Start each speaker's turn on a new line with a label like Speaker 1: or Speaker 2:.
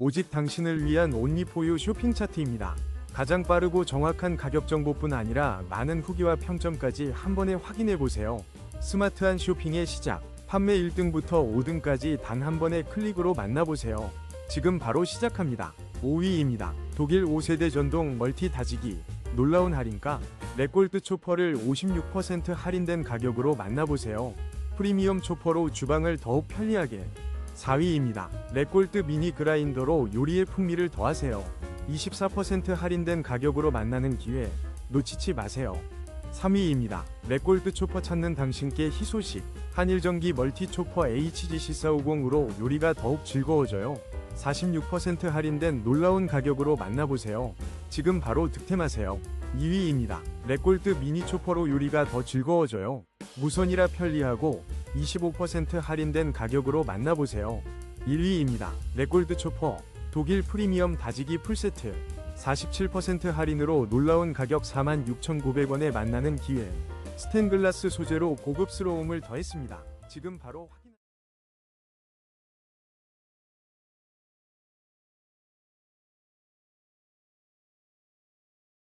Speaker 1: 오직 당신을 위한 온리포유 쇼핑 차트입니다. 가장 빠르고 정확한 가격 정보뿐 아니라 많은 후기와 평점까지 한 번에 확인해 보세요. 스마트한 쇼핑의 시작. 판매 1등부터 5등까지 단 한 번의 클릭으로 만나보세요. 지금 바로 시작합니다. 5위입니다. 독일 5세대 전동 멀티 다지기. 놀라운 할인가? 레골드 초퍼를 56% 할인된 가격으로 만나보세요. 프리미엄 초퍼로 주방을 더욱 편리하게. 4위입니다. 레골드 미니 그라인더로 요리의 풍미를 더하세요. 24% 할인된 가격으로 만나는 기회 놓치지 마세요. 3위입니다. 레골드 초퍼 찾는 당신께 희소식. 한일전기 멀티 초퍼 HG1450으로 요리가 더욱 즐거워져요. 46% 할인된 놀라운 가격으로 만나보세요. 지금 바로 득템하세요. 2위입니다. 레골드 미니 초퍼로 요리가 더 즐거워져요. 무선이라 편리하고 25% 할인된 가격으로 만나보세요. 1위입니다. 레골드 초퍼 독일 프리미엄 다지기 풀세트 47% 할인으로 놀라운 가격 46,900원에 만나는 기회 스텐글라스 소재로 고급스러움을 더했습니다. 지금 바로 확인